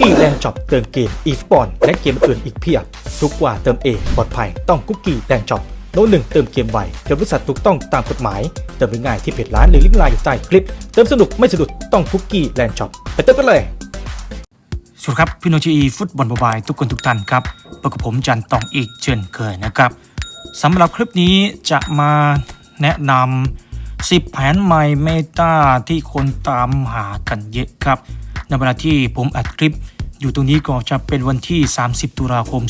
กี้แลนช็อปเติมเกมอีสปอนและเกมอื่นอีกเพียบ ทุกว่าเติมเองปลอดภัยต้องคุกกี้แลนช็อปโน้ตหนึ่งเติมเกมไวจดบริษัทถูกต้องตามกฎหมาย เติมง่ายที่เพจร้านหรือลิงก์ไลน์อยู่ใต้คลิป เติมสนุกไม่สะดุดต้องคุกกี้แลนช็อปไปเติมกันเลยสวัสดีครับพี่โนจีฟุตบอลบายทุกคนทุกท่านครับพบกับผมจันตองอีกเช่นเคยนะครับสำหรับคลิปนี้จะมาแนะนำ10 แผนใหม่เมตาที่คนตามหากันเยอะครับ ในเวลาที่ผมอัดคลิป อยู่ตรงนี้ก็จะเป็นวันที่ 30 ตุลาคม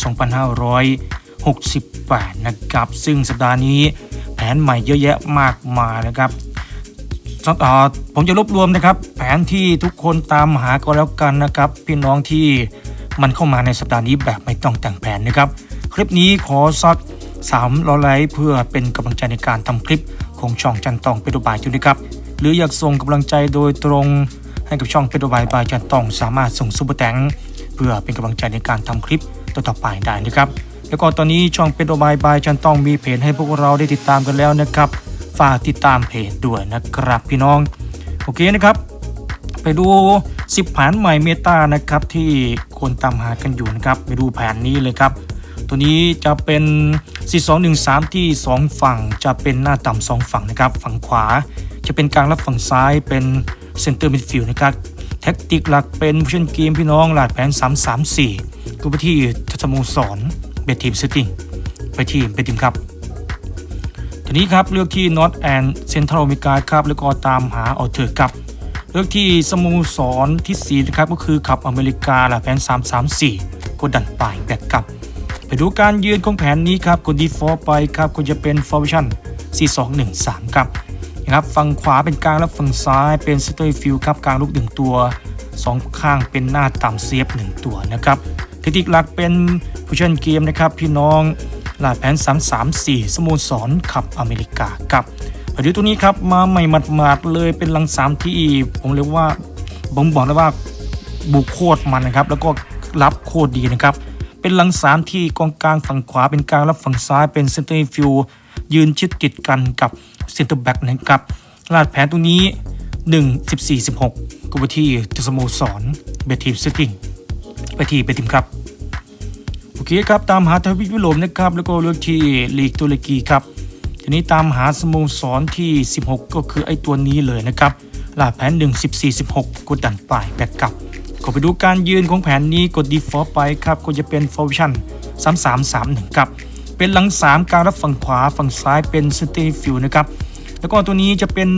2568 นะครับ ซึ่งสัปดาห์นี้แผนใหม่เยอะแยะมากมายนะครับผมจะรวบรวมนะครับ แผนที่ทุกคนตามหาก็แล้วกันนะครับ พี่น้องที่มันเข้ามาในสัปดาห์นี้แบบไม่ต้องแต่งแผนนะครับ คลิปนี้ขอสัก3ร้อไลค์เพื่อเป็นกำลังใจในการทำคลิปของช่องจันตองเป็นบายจุนะครับ หรืออยากส่งกำลังใจโดยตรง ให้กับช่องเป็นตัวบายบายจันตองสามารถส่งซุปเปอร์แตงเพื่อเป็นกำลังใจในการทำคลิปต่อๆไปได้นะครับ แล้วก็ตอนนี้ช่องเป็นตัวบายบายจันตองมีเพจให้พวกเราได้ติดตามกันแล้วนะครับ ฝากติดตามเพจด้วยนะครับพี่น้อง โอเคนะครับ ไปดู 10แผนใหม่เมตานะครับที่คนตามหากันอยู่นะครับไปดูแผนนี้เลยครับ ตัวนี้จะเป็น4213 ที่ 2 ฝั่งจะเป็นหน้าต่ำสองฝั่งนะครับ ฝั่งขวาจะเป็นกลางรับฝั่งซ้ายเป็น เซนเตอร์มิดฟิลด์นะครับแท็กติกหลักเป็นผู้เล่นเกมพี่น้องหลาดแผน 334 ก็ไปที่ทัศโมสรเบททีมซตติ้งไปที่เบททีมครับทีนี้ครับเลือกที่ North and Central America ครับแล้วก็ตามหาออเทอร์ครับเลือกที่สโมสรที่4นะครับก็คือขับอเมริกาหละแผน 334 กดดันป่ายแบกกลับ ไปดูการยืนของแผนนี้ครับกด default ไปครับก็จะเป็น formation 4213 ครับ นะครับฝั่งขวาเป็นกลางและฝั่งซ้ายเป็น center field ครับกลางลูกหนึ่งตัวสองข้างเป็นหน้าต่ำเซฟหนึ่งตัวนะครับเทคนิคหลักเป็นผู้เล่นเกมนะครับพี่น้องลาดแผน 334 สโมสรขับอเมริกาครับไปดูตัวนี้ครับมาใหม่หมาดๆเลยเป็นลังสามที่ผมเรียกว่าผมบอกเลยว่าบุกโคตรมันนะครับ แล้วก็รับโคตรดีนะครับ เป็นลังสามที่กองกลางฝั่งขวาเป็นกลางรับฝั่งซ้ายเป็นเซนเตอร์ฟิวยืนชิดติดกันกับ เซนเตอร์แบ็กนะครับลาดแผนตรงนี้ 1 14 16 ก็ไปที่สโมสรเบทีมเซตติ้งไปที่เบทีมครับ โอเคครับ ตามหาทวีปยุโรปนะครับ แล้วก็เลือกที่ลีกตุรกีครับ ทีนี้ตามหาสโมสรที่ 16 ก็คือไอ้ตัวนี้เลยนะครับลาดแผน 1 14 16 กดดันป่ายแบ็กกลับก็ไปดูการยืนของแผนนี้กด default ไปครับ ก็จะเป็น formation 3331ครับเป็นหลัง 3การรับฝั่งขวาฝั่งซ้ายเป็น center field นะครับ แล้วก็ตัวนี้จะเป็น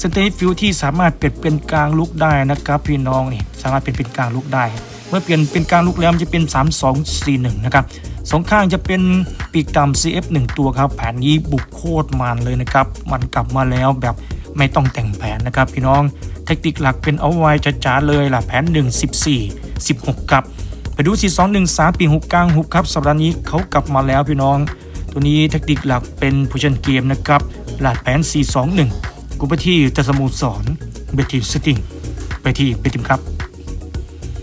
center field ที่สามารถเปลี่ยนเป็นกลางลุกได้นะครับพี่น้องนี่สามารถเปลี่ยนเป็นกลางลุกได้ เมื่อเปลี่ยนเป็นกลางลุกแล้วมันจะเป็น 3 2 4 1 นะครับสองข้างจะเป็นปีกต่ำ CF 1 ตัวครับ แผนนี้บุกโคตรมันเลยนะครับ มันกลับมาแล้วแบบไม่ต้องแต่งแผนนะครับพี่น้อง เทคนิคหลักเป็นเอาไว้จ๋าๆเลยล่ะแผน 1 14 16 ครับ ไปดู 4 2 1 3 ปีหกกลางหุบครับสัปดาห์นี้เขากลับมาแล้วพี่น้อง ตัวนี้เทคนิคหลักเป็นผู้ชันเกมนะครับ ลาดแผน 4 2 1 กูไปที่จัสโมูสอนเบทีมสติงไปที่เบทีมครับ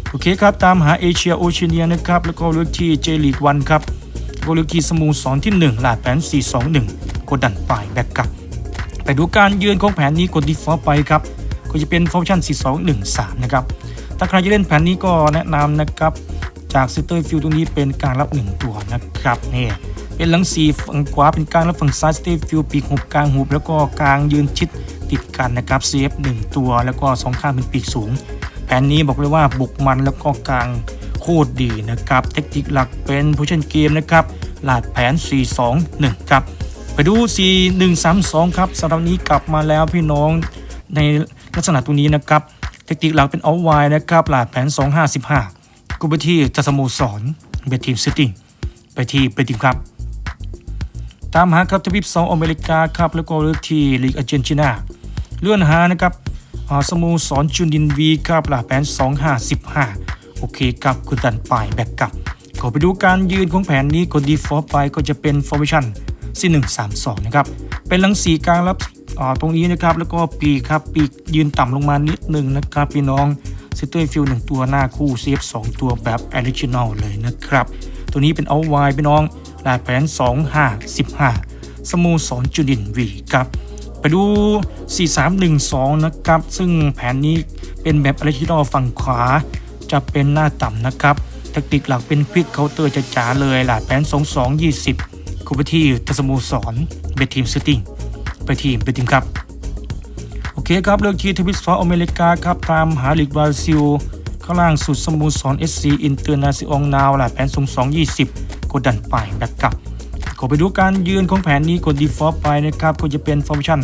โอเคครับ ตามหาเอเชียโอเชียเนียนะครับ แล้วก็เลือกที่เจลีกวันครับก็เลือกที่สโมูสรที่1หลาดแผน 421 กดดันป่ายแบ็กกลับไปดูการยืนของแผนนี้กด default ไปครับ ก็จะเป็นฟังก์ชัน 4213 นะครับ ถ้าใครจะเล่นแผนนี้ก็แนะนำนะครับ จากซิเตอร์ฟิลตรงนี้เป็นการรับ 1 ตัวนะครับนี่ เป็นหลังสีฝั่งขวาเป็นกลางและฝั่งซ้ายสเตฟิลปีกหุบกลางหุบแล้วก็กลางยืนชิดติดกันนะครับ CF 1ตัวแล้วก็สองข้างเป็นปีกสูง แผนนี้บอกเลยว่าบุกมันแล้วก็กลางโคตรดีนะครับเทคนิคหลักเป็นผู้เล่นเกมนะครับหลาดแผน 4-2-1 ครับ ไปดู 4-1-3-2 ครับสำหรับนี้กลับมาแล้วพี่น้องในลักษณะตรงนี้นะครับ เทคนิคหลักเป็นเอาไว้นะครับหลาดแผน 2-5-15กูไปที่จัสโมสรเบทีมซตติ้งไปที่เบทีมครับ ตามหาครับทวีป2อเมริกาครับแล้วก็เลือกที่ลีกอาร์เจนตินาเลื่อนหานะครับอ่าสโมสรจุนดินวีครับหลาแผน 2515 โอเคครับคุณดันป่ายแบกกลับก็ไปดูการยืนของแผนนี้กด default ไปก็จะเป็น formation 4132นะครับเป็นหลังสีกลางรับอ่าตรงนี้นะครับแล้วก็ปีครับปียืนต่ำลงมานิดหนึ่งนะครับพี่น้องเซตเตอร์ฟิลหนึ่งตัวหน้าคู่ CF 2ตัวแบบ additional เลยนะครับ ตัวนี้เป็นเอาไว้พี่น้อง ลายแผน 2515 สโมสรจุดินวีครับ ไปดู 4312 นะครับ ซึ่งแผนนี้เป็นแบบอ r ร g จินอลฝั่งขวา จะเป็นหน้าต่ำนะครับแทคติกหลักเป็นควิกเคาน์เตอร์จะจ๋าเลยหลาดแผน 2 2 20คูไปที่ทัสโมสรเบทีมสติ้งไปทีมไปทีมครับ โอเคครับ เลือกทีทวิสฟอร์อเมริกาครับ ตามหาลีกบราซิล ข้างล่างสุดสโมูสร SC อินเตอร์นาซิองนาวหลาดแผน 2 2 20 กดดันไปแบ็กกลับขอไปดูการยืนของแผนนี้กด default ไปนะครับก็จะเป็น formation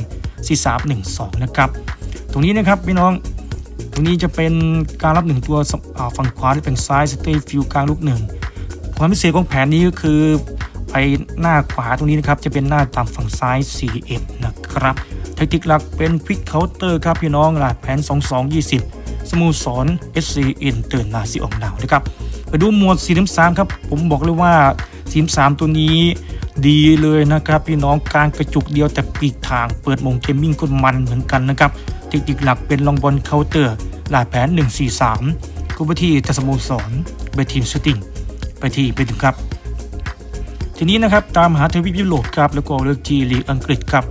4312 นะครับ ตรงนี้นะครับพี่น้อง ตรงนี้จะเป็นการรับหนึ่งตัวฝั่งขวาที่เป็นซ้ายสเตย์ฟิวกลางลูกหนึ่งความพิเศษของแผนนี้ก็คือไปหน้าขวาตรงนี้นะครับจะเป็นหน้าต่ำฝั่งซ้าย 4M นะครับแทคติกหลักเป็น Quick Counter ครับพี่น้องหลาดแผน 2220 สมูสร SC อินเตอร์นาซิอองดาวนะครับ ไปดูหมวด43 ครับ ผมบอกเลยว่า 43 ตัวนี้ดีเลยนะครับ พี่น้องการกระจุกเดียวแต่ปีกทางเปิดมงเกมมิ่งก็มันเหมือนกันนะครับเทคนิคหลักเป็นลองบอลเคาน์เตอร์หลาดแผน 143กูไปที่ทัสโมสรไปทีมสติงไปที่ไปถึงครับ ทีนี้นะครับตามหาทวีปยุโรปครับแล้วก็เลือกที่ลีกอังกฤษครับ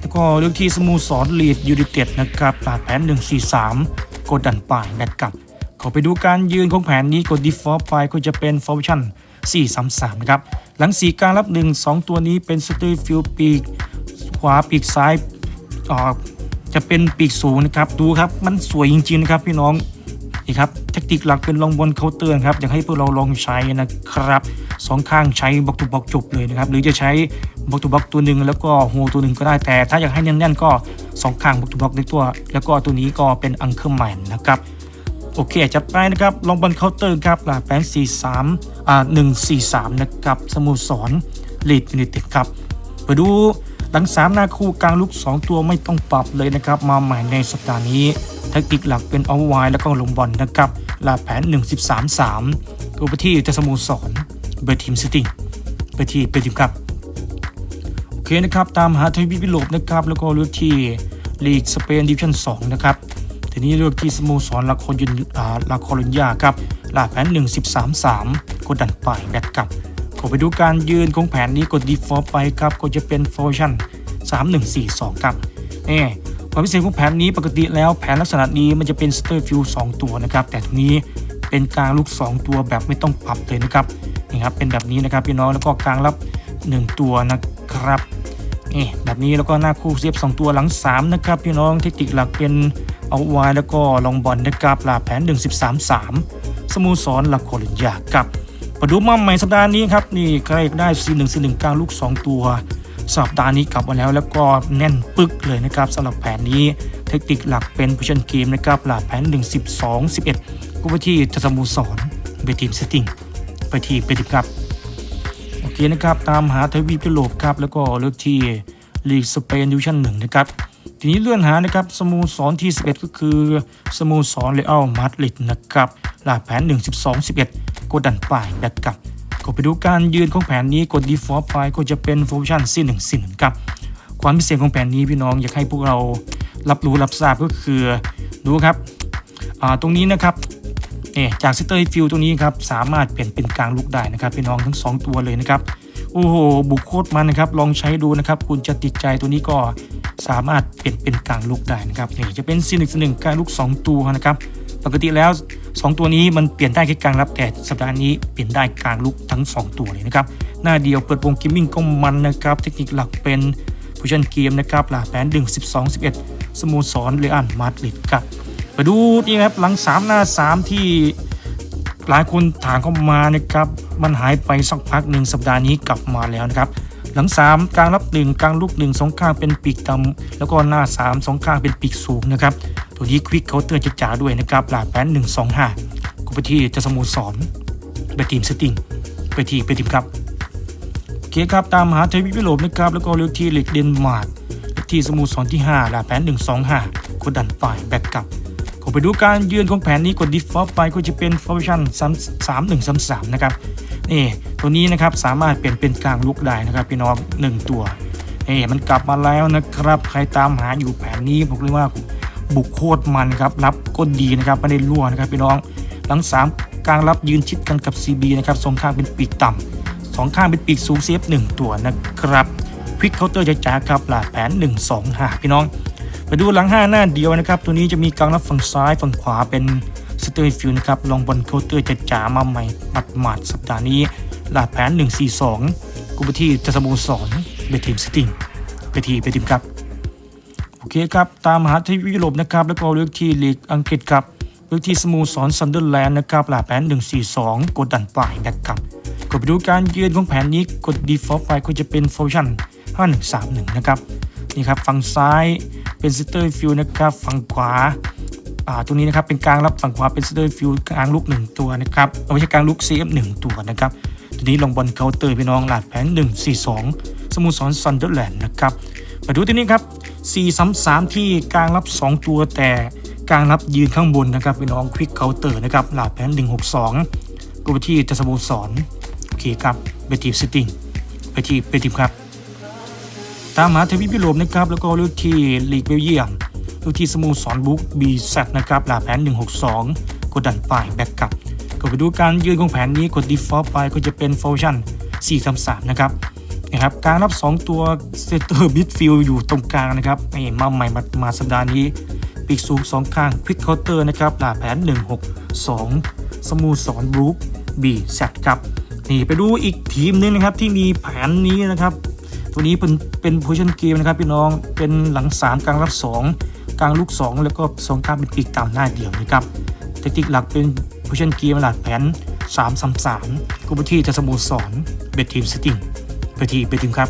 แล้วก็เลือกที่สโมูสรลีดยูไนเต็ดนะครับหลาดแผน 143กดดันป่ายแบตกลับ อไปดูการยืนของแผนนี้กด default ไปก็จะเป็น formation 433 นะครับ หลังสีกลางรับ 1 2 ตัวนี้เป็นสเตอร์ฟิลปีก ขวาปีกซ้ายอ่าจะเป็นปีกสูงนะครับ ดูครับ มันสวยจริงๆนะครับพี่น้องนี่ครับแทคติกหลักเป็นลองบนเคาน์เตอร์ครับอยากให้พวกเราลองใช้นะครับสองข้างใช้บล็อกทูบล็อกจบเลยนะครับ หรือจะใช้บล็อกทูบล็อกตัวหนึ่งแล้วก็โฮตัวหนึ่งก็ได้แต่ ถ้าอยากให้แน่นๆก็สองข้างบล็อกทูบล็อกในตัว แล้วก็ตัวนี้ก็เป็นอังเคิลแมนนะครับ โอเคจัดไปนะครับ ลองบอลเคาน์เตอร์ครับลาแปน43อ่า143 นะครับ สโมุสรลีดยูไนเต็ดครับไปดูหลังสามนาคู่กลางลุก 2 ตัวไม่ต้องปรับเลยนะครับ มาใหม่ในสัปดาห์นี้แทคติกหลักเป็นเอาไวแล้วก็ลงบอลนะครับลาแผน 1 13 3ก็ไปที่จะสโมุสรเบอร์ทีมซิตี้ไปที่เบอร์ทีมครับโอเคนะครับ ตามหาทวีปยุโรปนะครับ แล้วก็ลือกที่ลีกสเปนดิวิชั่น2นะครับ ทีนี้เลือกที่สโมสรลาคอยุนอ่าลาคอลุญญาครับลาแผน 1 13 3 กดดันไปแบกกลับขอไปดูการยืนของแผนนี้กด default ไปครับ ก็จะเป็น formation 3142 ครับเอ่ความพิเศษของแผนนี้ปกติแล้วแผนลักษณะนี้มันจะเป็นสเตอร์ฟิว2ตัวนะครับ แต่ทีนี้เป็นกลางลูก 2 ตัวแบบไม่ต้องปรับเลยนะครับนี่ครับเป็นแบบนี้นะครับพี่น้องแล้วก็กลางรับ 1 ตัวนะครับนี่แบบนี้แล้วก็หน้าคู่เสียบ2ตัวหลัง 3 นะครับพี่น้องเทคนิคหลักเป็น เอาไว้แล้วก็ลองบอลนะครับลาแผน 1 13 3 สโมูสรละโคลินยากับมาดูมาใหม่สัปดาห์นี้ครับนี่ใครได้4 1 4 1กลางลูก 2 ตัวสัปดาห์นี้กลับมาแล้วแล้วก็แน่นปึกเลยนะครับสำหรับแผนนี้เทคนิคหลักเป็นผู้ชันเกมนะครับหลาแผน 1 12 11กูไปที่จะสมูสรไปทีมเซตติ้งไปทีไปทีมครับโอเคนะครับตามหาทวีปยุโรปครับแล้วก็เลือกที่ลีกสเปนดิวิชั่นหนึ่งนะครับ ทีนี้เลื่อนหานะครับสโมสรที่ 11 ก็คือสโมสรเรอัลมาดริดนะครับลากแผน 1 12 11 กดดันป่ายแบกกลับก็ไปดูการยืนของแผนนี้กด default ไฟก็จะเป็น function 4 1 4ครับความพิเศษของแผนนี้พี่น้องอยากให้พวกเรารับรู้รับทราบก็คือดูครับตรงนี้นะครับเนี่ยจากสเตอร์ฟิลตรงนี้ครับสามารถเปลี่ยนเป็นกลางลูกได้นะครับพี่น้องทั้ง 2 ตัวเลยนะครับโอ้โหบุกโคตรมันนะครับลองใช้ดูนะครับคุณจะติดใจตัวนี้ก็ สามารถเปลี่ยนเป็นกลางลูกได้นะครับนี่จะเป็นซีหนึ่งหนึ่งกลางลูก2 ตัวนะครับปกติแล้ว 2 ตัวนี้มันเปลี่ยนได้แค่กลางรับแต่สัปดาห์นี้เปลี่ยนได้กลางลูกทั้ง 2 ตัวเลยนะครับหน้าเดียวเปิดวงกิมมิ่งก็มันนะครับเทคนิคหลักเป็นผู้ชันเกมนะครับหลาแผน1 12 11 สโมสรเรอัลมาดริดครับไปดูนี่ครับหลัง 3 หน้า 3 ที่หลายคนถามเข้ามานะครับมันหายไปสักพักหนึ่งสัปดาห์นี้กลับมาแล้วนะครับ หลัง 3 กลางรับ1กลางลูก1สองข้างเป็นปีกต่ำแล้วก็หน้า3สองข้างเป็นปีกสูงนะครับตัวนี้ควิกเคาน์เตอร์จะจ๋าด้วยนะครับหลาแปน1 2 5กูไปที่จะสโมูสรไปทีมสติงไปที่ไปทีมครับโอเคครับตามหาเทวิปยุโรปนะครับแล้วก็เลือกที่ลีกเดนมาร์กที่สโมูสรที่5ลาแปน1 2 5กดดันป่ายแบ็กกลับผมไปดูการยืนของแผนนี้กด default ไปก็จะเป็น formation 3 3 1 3 3นะครับ นี่ตัวนี้นะครับสามารถเปลี่ยนเป็นกลางลุกได้นะครับพี่น้อง1ตัวนี่มันกลับมาแล้วนะครับใครตามหาอยู่แผนนี้ผมเรียกว่าบุกโคตรมันครับรับก็ดีนะครับไม่ได้รั่วนะครับพี่น้องหลัง3กลางรับยืนชิดกันกับ CB นะครับสองข้างเป็นปีกต่ำสองข้างเป็นปีกสูงเซฟ1ตัวนะครับควิกเคาน์เตอร์จะจ๋าครับหลาดแผน 1 2 5 พี่น้องไปดูหลัง 5 หน้าเดียวนะครับ ตัวนี้จะมีกลางรับฝั่งซ้ายฝั่งขวาเป็น เตอร์ฟิลนะครับลองบอลเคาน์เตอร์จะจ๋ามาใหม่ปัดหมาดสัปดาห์นี้หลาดแผน 1-4-2กุบที่จะสโมสรเบทีมสติงเบทีเบทีมครับโอเคครับตามหาที่ยุโรปนะครับแล้วก็เลือกที่ลีกอังกฤษครับเลือกที่สโมสรซันเดอร์แลนด์นะครับหลาดแผน 1-4-2 กดดันปลายแบ็กครับกดไปดูการยืนของแผนนี้กด default ไปก็จะเป็น formation 5-1-3-1 นะครับนี่ครับฝั่งซ้ายเป็นซิสเตอร์ฟิลนะครับฝั่งขวา ตรงนี้นะครับเป็นกลางรับฝั่งขวาเป็นซิสเตอร์ฟิลกลางลูกหนึ่งตัวนะครับเอาไม่ใช่กลางลูก CF หนึ่งตัวนะครับทีนี้ลงบอลเคาน์เตอร์พี่น้องหลาดแผน 1 4 2 สมุสรซันเดอร์แลนด์นะครับมาดูตัวนี้ครับ4 3 3 ที่กลางรับ 2 ตัวแต่กลางรับยืนข้างบนนะครับพี่น้องควิกเคาน์เตอร์นะครับหลาดแผน 1 6 2กูไปที่จะสโมุสรโอเคครับเบทีฟซิติ้งไปที่เบทีฟครับตามหาเทวีปยุโรปนะครับแล้วก็เลือกที่ลีกเบลเยียม เลือกที่สโมสรบุ๊กบีแซนะครับหลาแผน 162 กดดันป้ายแบ็กกลับก็ไปดูการยืนของแผนนี้กด default ไปก็จะเป็น function 433 นะครับนะครับการรับ 2 ตัวเซตเตอร์มิดฟิลอยู่ตรงกลางนะครับนี่มาใหม่มามาสัปดาห์นี้ปีกสูง 2 ข้างควิกเคาน์เตอร์นะครับหลาแผน 162 สโมูสรบรูคบีแซครับนี่ไปดูอีกทีมหนึงนะครับที่มีแผนนี้นะครับ ตัวนี้เป็นเป็นโพซิชันเกมนะครับพี่น้องเป็นหลัง 3 กลางรับ 2 กลางลูก 2 แล้วก็สองข้างเป็นปีกตามหน้าเดี่ยวนะครับแทคติกหลักเป็นโพซิชันเกมหลักแผน 3 3 3กูปที่จะสโมูสรเบททีมสติงเบททีเบททีมครับ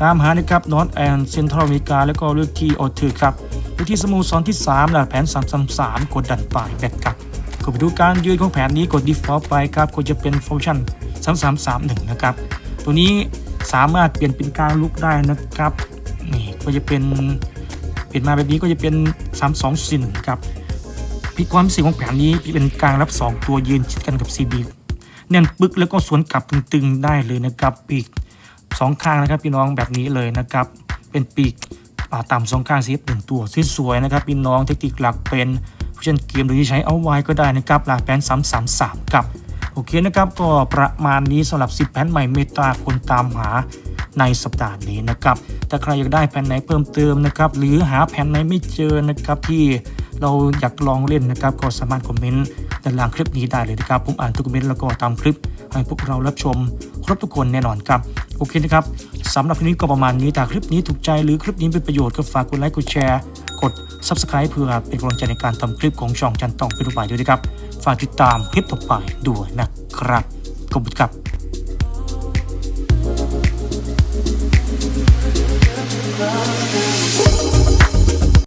ตามหานะครับนอตแอนเซนทรัลอเมริกา แล้วก็เลือกที่ออเทอร์ครับเลือกที่สโมูสรที่ 3 หลักแผน 3 3 3 กดดันป่ายแบกกลับก็ไปดูการยืนของแผนนี้กด default ไปครับก็จะเป็นฟังก์ชัน 3331 นะครับ ตัวนี้สามารถเปลี่ยนเป็นกลางลุกได้นะครับ นี่ก็จะเป็น เปลี่ยนมาแบบนี้ก็จะเป็น 3241ครับพิความพิเศษของแผนนี้เป็นกลางรับ 2 ตัวยืนชิดกันกับ CB แน่นปึกแล้วก็สวนกลับตึงๆได้เลยนะครับปีกสองข้างนะครับพี่น้องแบบนี้เลยนะครับ เป็นปีกต่ำสองข้างซีฟหนึ่งตัวสวยๆนะครับพี่น้องเทคนิคหลักเป็นผู้เล่นเกมโดยที่ใช้เอาไว้ก็ได้นะครับหลักแผน333ครับโอเคนะครับก็ประมาณนี้สำหรับ 10 แผนใหม่เมตาคนตามหา ในสัปดาห์นี้นะครับ ถ้าใครอยากได้แผนไหนเพิ่มเติมนะครับ หรือหาแผนไหนไม่เจอนะครับที่เราอยากลองเล่นนะครับก็สามารถคอมเมนต์ด้านล่างคลิปนี้ได้เลยนะครับ ผมอ่านทุกคอมเมนต์แล้วก็ตามคลิป ให้พวกเรารับชม ครบทุกคนแน่นอนครับ โอเคนะครับสำหรับคลิปนี้ก็ประมาณนี้แต่คลิปนี้ถูกใจหรือคลิปนี้เป็นประโยชน์ก็ฝากกดไลค์กดแชร์กด Subscribe เพื่อเป็นกำลังใจในการทำคลิปของช่องจันตองเป็นรูปใหม่ด้วยนะครับ ฝากติดตามคลิปต่อไปด้วยนะครับขอบคุณครับ love.